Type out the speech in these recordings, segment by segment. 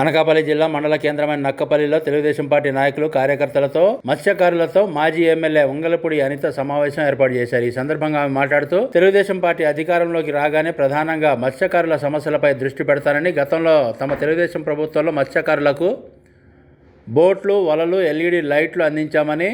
అనకాపల్లి జిల్లా మండల కేంద్రమైన నక్కపల్లిలో తెలుగుదేశం పార్టీ నాయకులు కార్యకర్తలతో మత్స్యకారులతో మాజీ ఎమ్మెల్యే ఉంగలపూడి అనిత సమావేశం ఏర్పాటు చేశారు. ఈ సందర్భంగా ఆమె మాట్లాడుతూ తెలుగుదేశం పార్టీ అధికారంలోకి రాగానే ప్రధానంగా మత్స్యకారుల సమస్యలపై దృష్టి పెడతానని గతంలో తమ తెలుగుదేశం ప్రభుత్వంలో మత్స్యకారులకు బోట్లు వలలు ఎల్ఈడి లైట్లు అందించామని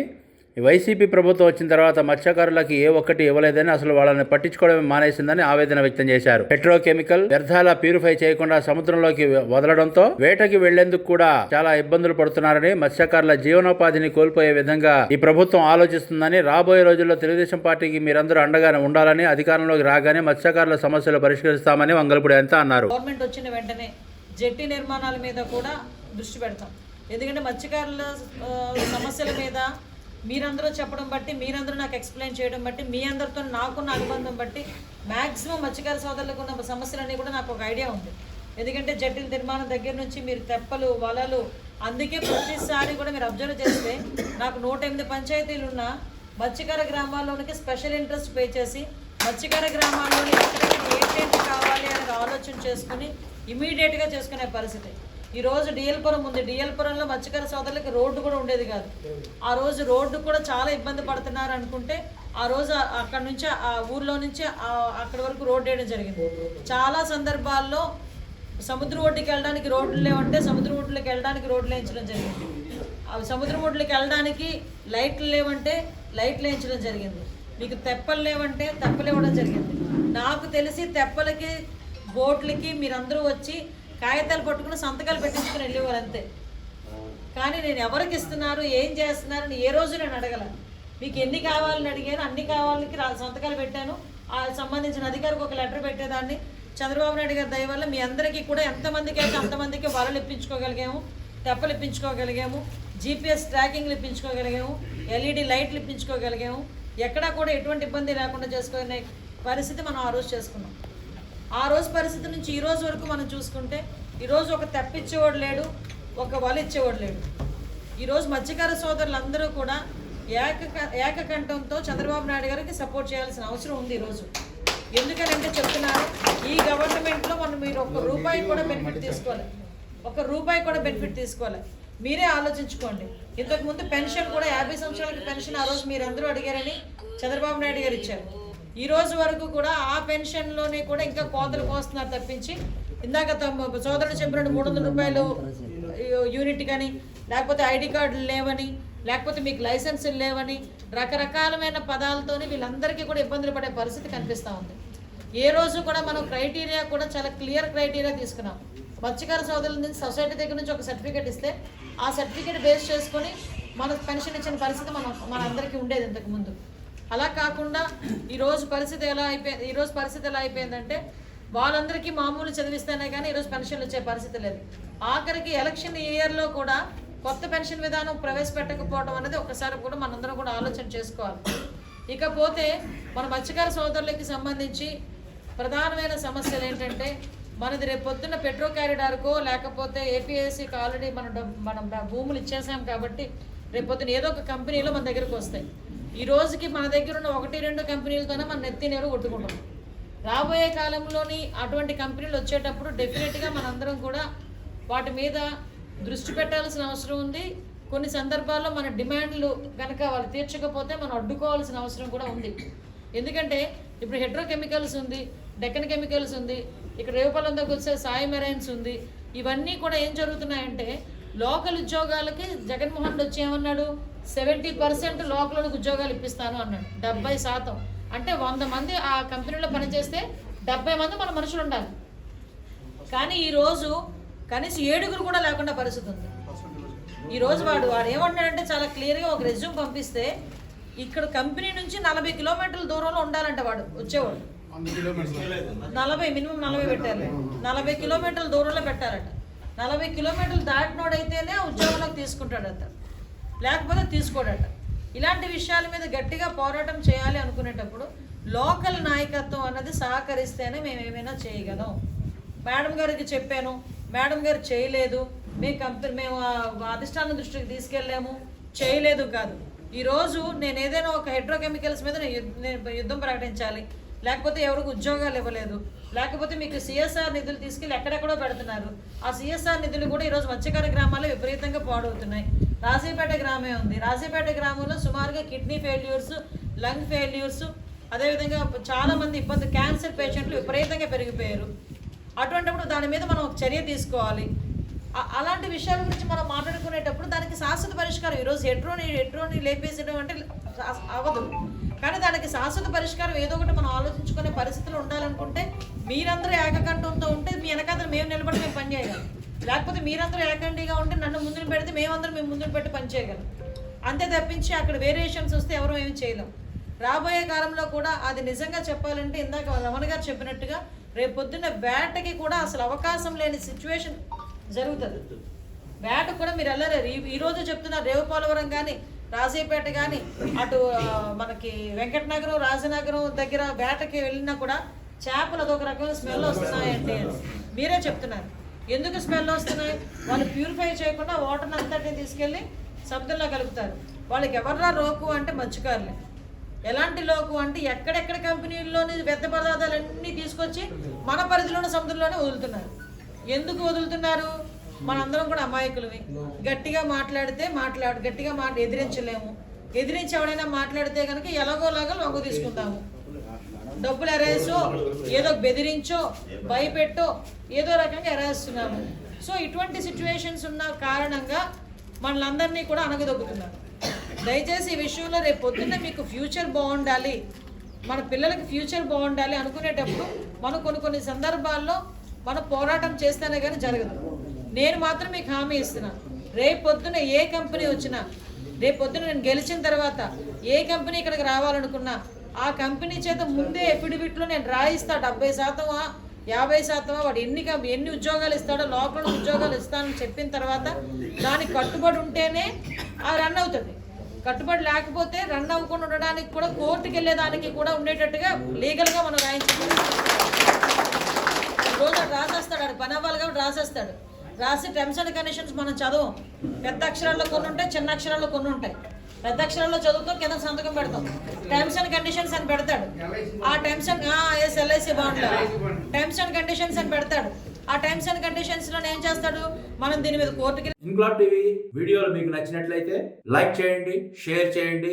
వైసీపీ ప్రభుత్వం వచ్చిన తర్వాత మత్స్యకారులకి ఏ ఒక్కటి ఇవ్వలేదని అసలు వాళ్ళని పట్టించుకోవడం మానేసిందని ఆవేదన వ్యక్తం చేశారు. పెట్రోకెమికల్ వ్యర్థాల ప్యూరిఫై చేయకుండా సముద్రంలోకి వదలడంతో వేటకి వెళ్ళేందుకు కూడా చాలా ఇబ్బందులు పడుతున్నారని మత్స్యకారుల జీవనోపాధిని కోల్పోయే విధంగా ఈ ప్రభుత్వం ఆలోచిస్తుందని రాబోయే రోజుల్లో తెలుగుదేశం పార్టీకి మీరందరూ అండగానే ఉండాలని అధికారంలోకి రాగానే మత్స్యకారుల సమస్యలు పరిష్కరిస్తామని వంగలపూడి అంతా అన్నారు. గవర్నమెంట్ వచ్చిన వెంటనే జట్టి నిర్మాణాల మీద కూడా దృష్టి పెడతాం. ఎందుకంటే మత్స్యకారుల సమస్యల మీద మీరందరూ చెప్పడం బట్టి మీరందరూ నాకు ఎక్స్ప్లెయిన్ చేయడం బట్టి మీ అందరితో నాకున్న అనుబంధం బట్టి మ్యాక్సిమం మత్స్యకార సోదరులకు ఉన్న సమస్యలన్నీ కూడా నాకు ఒక ఐడియా ఉంది. ఎందుకంటే జట్టిల నిర్మాణం దగ్గర నుంచి మీరు తెప్పలు వలలు అందుకే ప్రతిసారి కూడా మీరు అబ్జర్వ్ చేస్తే నాకు నూట ఎనిమిది పంచాయతీలు ఉన్న మత్స్యకార గ్రామాల్లోనికి స్పెషల్ ఇంట్రెస్ట్ పే చేసి మత్స్యకార గ్రామాల్లోని ఏంటి ఏంటేంటి కావాలి అనేది ఆలోచన చేసుకుని ఇమీడియట్గా చేసుకునే పరిస్థితి. ఈరోజు డిఎల్పురం ఉంది. డిఎల్పురంలో మత్స్యకార సోదరులకి రోడ్డు కూడా ఉండేది కాదు. ఆ రోజు రోడ్డు కూడా చాలా ఇబ్బంది పడుతున్నారు అనుకుంటే ఆ రోజు అక్కడ నుంచి ఆ ఊర్లో నుంచి అక్కడ అక్కడి వరకు రోడ్డు వేయడం జరిగింది. చాలా సందర్భాల్లో సముద్ర ఒడ్డుకి వెళ్ళడానికి రోడ్లు లేవంటే సముద్ర ఒడ్డుకి వెళ్ళడానికి రోడ్లు వేయించడం జరిగింది. అవి సముద్ర ఒడ్డుకి వెళ్ళడానికి లైట్లు లేవంటే లైట్లు వేయించడం జరిగింది. మీకు తెప్పలు లేవంటే తెప్పలు ఇవ్వడం జరిగింది. నాకు తెలిసి తెప్పలకి బోట్లకి మీరందరూ వచ్చి కాగితాలు పట్టుకుని సంతకాలు పెట్టించుకుని వెళ్ళేవారు అంతే. కానీ నేను ఎవరికి ఇస్తున్నారు ఏం చేస్తున్నారని ఏ రోజు నేను అడగల. మీకు ఎన్ని కావాలని అడిగాను అన్ని కావాలకి సంతకాలు పెట్టాను. ఆ సంబంధించిన అధికారికి ఒక లెటర్ పెట్టేదాన్ని. చంద్రబాబు నాయుడు గారి దయ వల్ల మీ అందరికీ కూడా ఎంతమందికి అయితే అంతమందికి వలలు ఇప్పించుకోగలిగాము తెప్పలు ఇప్పించుకోగలిగాము జీపీఎస్ ట్రాకింగ్లు ఇప్పించుకోగలిగాము ఎల్ఈడి లైట్లు ఇప్పించుకోగలిగాము. ఎక్కడా కూడా ఎటువంటి ఇబ్బంది లేకుండా చేసుకునే పరిస్థితి మనం ఆ రోజు చేసుకున్నాం. ఆ రోజు పరిస్థితి నుంచి ఈ రోజు వరకు మనం చూసుకుంటే ఈరోజు ఒక తెప్పిచ్చేవాడు లేడు ఒక వల ఇచ్చేవాడు లేడు. ఈరోజు మత్స్యకార సోదరులందరూ కూడా ఏక ఏకకంఠంతో చంద్రబాబు నాయుడు గారికి సపోర్ట్ చేయాల్సిన అవసరం ఉంది ఈరోజు ఎందుకనంటే చెప్తున్నారు ఈ గవర్నమెంట్లో మనం మీరు ఒక రూపాయి కూడా బెనిఫిట్ తీసుకోవాలి. ఒక రూపాయి కూడా బెనిఫిట్ తీసుకోవాలి. మీరే ఆలోచించుకోండి. ఇంతకు ముందు పెన్షన్ కూడా యాభై సంవత్సరాలకి పెన్షన్ ఆ రోజు మీరు అందరూ అడిగారని చంద్రబాబు నాయుడు గారు ఇచ్చారు. ఈ రోజు వరకు కూడా ఆ పెన్షన్లోనే కూడా ఇంకా కోతలు కోస్తున్నారు తప్పించి. ఇందాక తమ సోదరుడు చెప్పినట్టు మూడు వందల రూపాయలు యూనిట్ కానీ లేకపోతే ఐడి కార్డులు లేవని లేకపోతే మీకు లైసెన్సులు లేవని రకరకాలమైన పదాలతోని వీళ్ళందరికీ కూడా ఇబ్బందులు పడే పరిస్థితి కనిపిస్తూ ఉంది. ఏ రోజు కూడా మనం క్రైటీరియా కూడా చాలా క్లియర్ క్రైటీరియా తీసుకున్నాం. మత్స్యకార సోదరుల నుంచి సొసైటీ దగ్గర నుంచి ఒక సర్టిఫికేట్ ఇస్తే ఆ సర్టిఫికేట్ బేస్ చేసుకొని మనకు పెన్షన్ ఇచ్చిన పరిస్థితి మనం మనందరికీ ఉండేది ఇంతకుముందు అలా కాకుండా ఈరోజు పరిస్థితి ఎలా అయిపోయింది ఈరోజు పరిస్థితి ఎలా అయిపోయిందంటే వాళ్ళందరికీ మామూలు చదివిస్తేనే కానీ ఈరోజు పెన్షన్లు వచ్చే పరిస్థితి లేదు. ఆఖరికి ఎలక్షన్ ఇయర్లో కూడా కొత్త పెన్షన్ విధానం ప్రవేశపెట్టకపోవడం అనేది ఒకసారి కూడా మనందరం కూడా ఆలోచన చేసుకోవాలి. ఇకపోతే మన మత్స్యకార సోదరులకి సంబంధించి ప్రధానమైన సమస్యలు ఏంటంటే మనది రేపు పొద్దున్న పెట్రో క్యారిడార్కో లేకపోతే ఏపీఎస్సీకి ఆల్రెడీ మనం మనం భూములు ఇచ్చేసాం కాబట్టి రేపు ఏదో ఒక కంపెనీలో మన దగ్గరకు వస్తాయి. ఈ రోజుకి మన దగ్గర ఉన్న ఒకటి రెండు కంపెనీలతోనే మన నెత్తి నేరు కొట్టుకుంటాం రాబోయే కాలంలోని అటువంటి కంపెనీలు వచ్చేటప్పుడు డెఫినెట్గా మనందరం కూడా వాటి మీద దృష్టి పెట్టాల్సిన అవసరం ఉంది. కొన్ని సందర్భాల్లో మన డిమాండ్లు కనుక వాళ్ళు తీర్చకపోతే మనం అడ్డుకోవాల్సిన అవసరం కూడా ఉంది. ఎందుకంటే ఇప్పుడు హెడ్రోకెమికల్స్ ఉంది డెక్కన్ కెమికల్స్ ఉంది ఇక్కడ రేవుపాలెం దగ్గర వచ్చే సాయి మెరైన్స్ ఉంది. ఇవన్నీ కూడా ఏం జరుగుతున్నాయంటే లోకల్ ఉద్యోగాలకి జగన్మోహన్ రెడ్డి వచ్చి ఏమన్నాడు సెవెంటీ పర్సెంట్ లోకల్ ఉద్యోగాలు ఇప్పిస్తాను అన్నాడు. డెబ్బై శాతం. అంటే వంద మంది ఆ కంపెనీలో పనిచేస్తే డెబ్బై మంది మన మనుషులు ఉండాలి. కానీ ఈరోజు కనీసం ఏడుగురు కూడా లేకుండా పరిస్థితి ఉంది. ఈ రోజు వాడు వాడు ఏమంటాడంటే చాలా క్లియర్గా ఒక రెజ్యూమ్ పంపిస్తే ఇక్కడ కంపెనీ నుంచి నలభై కిలోమీటర్ల దూరంలో ఉండాలంట వాడు వచ్చేవాడు. నలభై మినిమం నలభై పెట్టారు నలభై కిలోమీటర్ల దూరంలో పెట్టారట నలభై కిలోమీటర్లు దాటినోడైతేనే ఉద్యోగంలోకి తీసుకుంటాడట. లేకపోతే తీసుకోడట. ఇలాంటి విషయాల మీద గట్టిగా పోరాటం చేయాలి అనుకునేటప్పుడు లోకల్ నాయకత్వం అన్నది సహకరిస్తేనే మేము ఏమైనా చేయగలం. మేడం గారికి చెప్పాను మేడం గారు చేయలేదు మేము కంపెనీ మేము అధిష్టాన అధిష్టానం దృష్టికి తీసుకెళ్ళాము చేయలేదు కాదు. ఈరోజు నేను ఏదైనా ఒక హైడ్రోకెమికల్స్ మీద నేను యుద్ధం ప్రకటించాలి. లేకపోతే ఎవరికి ఉద్యోగాలు ఇవ్వలేదు. లేకపోతే మీకు సిఎస్ఆర్ నిధులు తీసుకెళ్ళి ఎక్కడెక్కడో పెడుతున్నారు. ఆ సిఎస్ఆర్ నిధులు కూడా ఈరోజు మత్స్యకార గ్రామాల్లో విపరీతంగా పాడవుతున్నాయి. రాజీపేట గ్రామే ఉంది. రాజీపేట గ్రామంలో సుమారుగా కిడ్నీ ఫెయిల్యూర్స్ లంగ్ ఫెయిల్యూర్స్ అదేవిధంగా చాలామంది ఇబ్బంది క్యాన్సర్ పేషెంట్లు విపరీతంగా పెరిగిపోయారు. అటువంటిప్పుడు దాని మీద మనం ఒక చర్య తీసుకోవాలి. అలాంటి విషయాల గురించి మనం మాట్లాడుకునేటప్పుడు దానికి శాశ్వత పరిష్కారం ఈరోజు ఎట్రోని ఎట్రోని లేపేసడం అంటే అ- అవ్వదు. కానీ దానికి శాశ్వత పరిష్కారం ఏదో ఒకటి మనం ఆలోచించుకునే పరిస్థితులు ఉండాలనుకుంటే మీరందరూ ఏకకంఠంతో ఉంటే మీ వెనకాతలు మేము నిలబడి మేము పని చేయగలం. లేకపోతే మీరందరూ ఏకండిగా ఉంటే నన్ను ముందుని పెడితే మేమందరం మేము ముందుని పెట్టి పని చేయగలం. అంతే తప్పించి అక్కడ వేరియేషన్స్ వస్తే ఎవరూ ఏమి చేయలేం. రాబోయే కాలంలో కూడా అది నిజంగా చెప్పాలంటే ఇందాక రమణ గారు చెప్పినట్టుగా రేపు పొద్దున్న వేటకి కూడా అసలు అవకాశం లేని సిచ్యువేషన్ జరుగుతుంది. వేట కూడా మీరు వెళ్ళలేరు ఈ- ఈ రోజు చెప్తున్నారు రేవుపాలవరం కానీ రాజీపేట కానీ అటు మనకి వెంకటనగరం రాజనగరం దగ్గర వేటకి వెళ్ళినా కూడా చేపలు అదొక రకమైన స్మెల్ వస్తున్నాయండి మీరే చెప్తున్నారు. ఎందుకు స్మెల్ వస్తున్నాయి? వాళ్ళు ప్యూరిఫై చేయకుండా వాటర్ అంతటిని తీసుకెళ్ళి సముద్రంలో కలుపుతారు. వాళ్ళకి ఎవర్రా రోకు అంటే మత్స్యకారులే ఎలాంటి లోకు అంటే ఎక్కడెక్కడ కంపెనీల్లోని వ్యర్థ పదార్థాలన్నీ తీసుకొచ్చి మన పరిధిలోని సముద్రంలోనే వదులుతున్నారు. ఎందుకు వదులుతున్నారు? మనందరం కూడా అమాయకులవి గట్టిగా మాట్లాడితే మాట్లాడు గట్టిగా మాట ఎదిరించలేము. ఎదిరించి ఎవడైనా మాట్లాడితే కనుక ఎలాగోలాగా లొంగ తీసుకుంటాము. డబ్బులు ఎరేసో ఏదో బెదిరించో భయపెట్టో ఏదో రకంగా ఎరేస్తున్నాము. సో ఇటువంటి సిచ్యువేషన్స్ ఉన్న కారణంగా మనలందరినీ కూడా అనగదొక్కుతున్నారు దయచేసి ఈ విషయంలో రేపు పొద్దున్న మీకు ఫ్యూచర్ బాగుండాలి. మన పిల్లలకి ఫ్యూచర్ బాగుండాలి అనుకునేటప్పుడు మనం కొన్ని కొన్ని సందర్భాల్లో మనం పోరాటం చేస్తేనే కానీ జరగదు. నేను మాత్రం మీకు హామీ ఇస్తున్నాను రేపు పొద్దున ఏ కంపెనీ వచ్చినా రేపు పొద్దున నేను గెలిచిన తర్వాత ఏ కంపెనీ ఇక్కడికి రావాలనుకున్నా ఆ కంపెనీ చేత ముందే ఎఫిడవిట్లో నేను రాయిస్తా. డెబ్బై శాతమా యాభై శాతమా వాడు ఎన్ని ఎన్ని ఉద్యోగాలు ఇస్తాడో లోపల ఉద్యోగాలు ఇస్తానని చెప్పిన తర్వాత దానికి కట్టుబడి ఉంటేనే ఆ రన్ అవుతుంది. కట్టుబడి లేకపోతే రన్ అవ్వకుండా ఉండడానికి కూడా కోర్టుకి వెళ్ళేదానికి కూడా ఉండేటట్టుగా లీగల్గా మనం రాయించుకుంటాం రోజు రాసేస్తాడు ఆడు పని అవ్వాలి కాబట్టి రాసేస్తాడు. రాసి టర్మ్స్ అండ్ కండిషన్స్ మనం చదవం. పెద్ద అక్షరాల్లో కొన్ని ఉంటాయి చిన్న అక్షరాల్లో కొన్ని ఉంటాయి. పెద్ద అక్షరాల్లో చదువుతాం కింద సంతకం పెడతాం. టర్మ్స్ అండ్ కండిషన్స్ అని పెడతాడు. ఆ టర్మ్స్ అండ్ ఎస్ ఎల్ఐసి బాండ్లో టర్మ్స్ అండ్ కండిషన్స్ అని పెడతాడు. ఆ టర్మ్స్ అండ్ కండిషన్స్లో ఏం చేస్తాడు? మనం దీని మీద కోర్టుకి ఇన్క్లాబ్ టీవీ వీడియోలు మీకు నచ్చినట్లయితే లైక్ చేయండి షేర్ చేయండి